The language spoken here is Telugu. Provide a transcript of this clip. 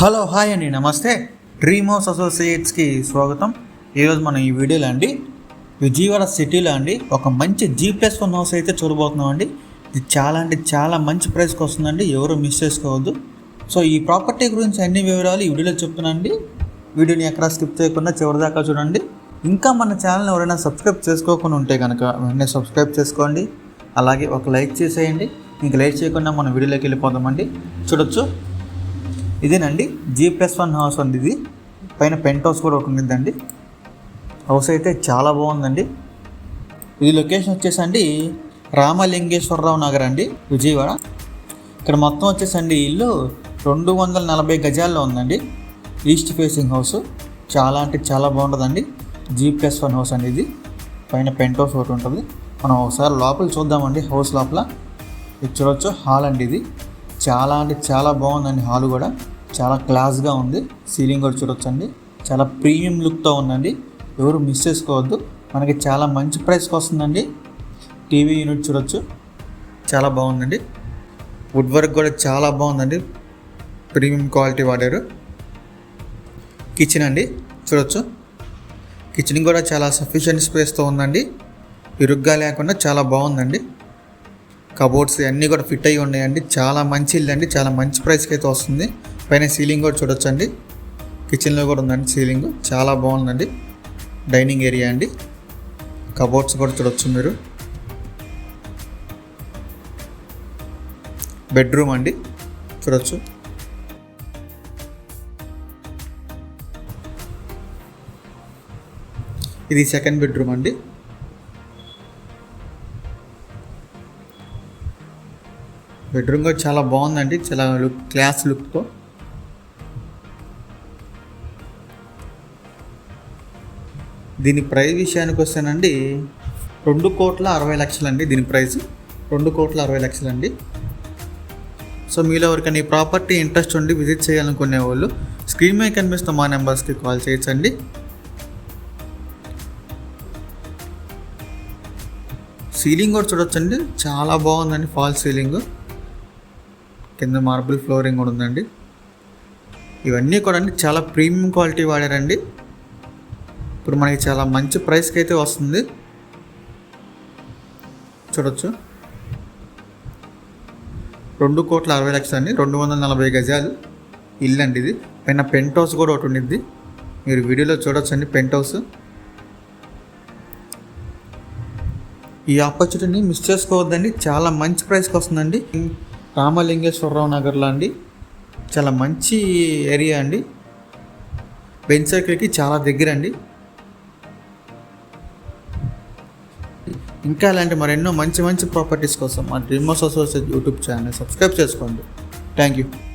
హలో హాయ్ అండి నమస్తే. డ్రీమ్ హౌస్ అసోసియేట్స్కి స్వాగతం. ఈరోజు మనం ఈ వీడియోలో అండి విజయవాడ సిటీలో అండి ఒక మంచి జీ ప్లస్ వన్ హౌస్ అయితే చూడబోతున్నాం అండి. ఇది చాలా అంటే చాలా మంచి ప్రైస్కి వస్తుందండి ఎవరు మిస్ చేసుకోవద్దు. సో ఈ ప్రాపర్టీ గురించి అన్ని వివరాలు ఈ వీడియోలో చెప్తున్నానండి వీడియోని ఎక్కడ స్కిప్ చేయకుండా చివరిదాకా చూడండి. ఇంకా మన ఛానల్ ఎవరైనా సబ్స్క్రైబ్ చేసుకోకుండా ఉంటే కనుక వెంటనే సబ్స్క్రైబ్ చేసుకోండి. అలాగే ఒక లైక్ చేసేయండి. ఇంక లైక్ చేయకుండా మన వీడియోలోకి వెళ్ళిపోదామండి చూడొచ్చు. ఇదేనండి జీ ప్లస్ వన్ హౌస్ అండి ఇది. పైన పెంట్ హౌస్ కూడా ఒకటి ఉందండి. హౌస్ అయితే చాలా బాగుందండి. ఇది లొకేషన్ వచ్చేసండి రామలింగేశ్వరరావు నగర్ అండి విజయవాడ. ఇక్కడ మొత్తం వచ్చేసండి ఇల్లు రెండు వందల నలభై గజాల్లో ఉందండి. ఈస్ట్ ఫేసింగ్ హౌస్ చాలా అంటే చాలా బాగుంటుందండి. జీ ప్లస్ వన్ హౌస్ అండి ఇది. పైన పెంట్ హౌస్ ఒకటి ఉంటుంది. మనం ఒకసారి లోపల చూద్దామండి హౌస్ లోపల. ఇది చూడొచ్చు హాల్ అండి ఇది. చాలా అంటే చాలా బాగుందండి హాల్ కూడా. చాలా క్లాస్గా ఉంది. సీలింగ్ కూడా చూడొచ్చండి. చాలా ప్రీమియం లుక్తో ఉందండి. ఎవరు మిస్ చేసుకోవద్దు. మనకి చాలా మంచి ప్రైస్కి వస్తుందండి. టీవీ యూనిట్ చూడొచ్చు. చాలా బాగుందండి. వుడ్ వర్క్ కూడా చాలా బాగుందండి. ప్రీమియం క్వాలిటీ వాడారు. కిచెన్ అండి. చూడొచ్చు. కిచెన్ కూడా చాలా సఫిషియెంట్ స్పేస్తో ఉందండి. ఇరుగ్గా లేకుండా చాలా బాగుందండి. కబోర్డ్స్ అన్నీ కూడా ఫిట్ అయ్యి ఉన్నాయండి. చాలా మంచి ఇల్లు అండి. చాలా మంచి ప్రైస్కి అయితే వస్తుంది. పైన సీలింగ్ కూడా చూడొచ్చండి. కిచెన్లో కూడా ఉందండి సీలింగ్ చాలా బాగుందండి. డైనింగ్ ఏరియా అండి. కబోర్డ్స్ కూడా చూడొచ్చు మీరు. బెడ్రూమ్ అండి. చూడొచ్చు. ఇది సెకండ్ బెడ్రూమ్ అండి. బెడ్రూమ్ కూడా చాలా బాగుందండి. చాలా లుక్ క్లాస్ లుక్తో. దీని ప్రైస్ విషయానికి వస్తేనండి. రెండు కోట్ల అరవై లక్షలండి దీని ప్రైస్. రెండు కోట్ల అరవై లక్షలండి. సో మీలో ఎవరికైనా ఈ ప్రాపర్టీ ఇంట్రెస్ట్ ఉండి విజిట్ చేయాలనుకునే వాళ్ళు స్క్రీన్ మీద కనిపిస్తున్న మా నెంబర్స్కి కాల్ చేయొచ్చండి. సీలింగ్ కూడా చూడొచ్చండి. చాలా బాగుందండి ఫాల్ సీలింగ్. కింద మార్బుల్ ఫ్లోరింగ్ కూడా ఉందండి. ఇవన్నీ కూడా అండి చాలా ప్రీమియం క్వాలిటీ వాడారండి. ఇప్పుడు మనకి చాలా మంచి ప్రైస్కి అయితే వస్తుంది. చూడొచ్చు. రెండు కోట్ల అరవై లక్షలు అండి రెండు వందల నలభై గజాలు ఇల్లు అండి ఇది. పైన పెంట్ హౌస్ కూడా ఒకటి ఉండిద్ది. మీరు వీడియోలో చూడొచ్చు అండి పెంట్ హౌస్ ఈ ఆపర్చునిటీని మిస్ చేసుకోవద్దండి చాలా మంచి ప్రైస్కి వస్తుందండి. రామలింగేశ్వరరావు నగర్లో అండి. చాలా మంచి ఏరియా అండి. బెంచ్ సర్కిల్కి చాలా దగ్గర అండి ఇంకా అలాంటి మరెన్నో మంచి మంచి ప్రాపర్టీస్ కోసం మా dreamers associate YouTube channel subscribe చేసుకోండి. Thank you.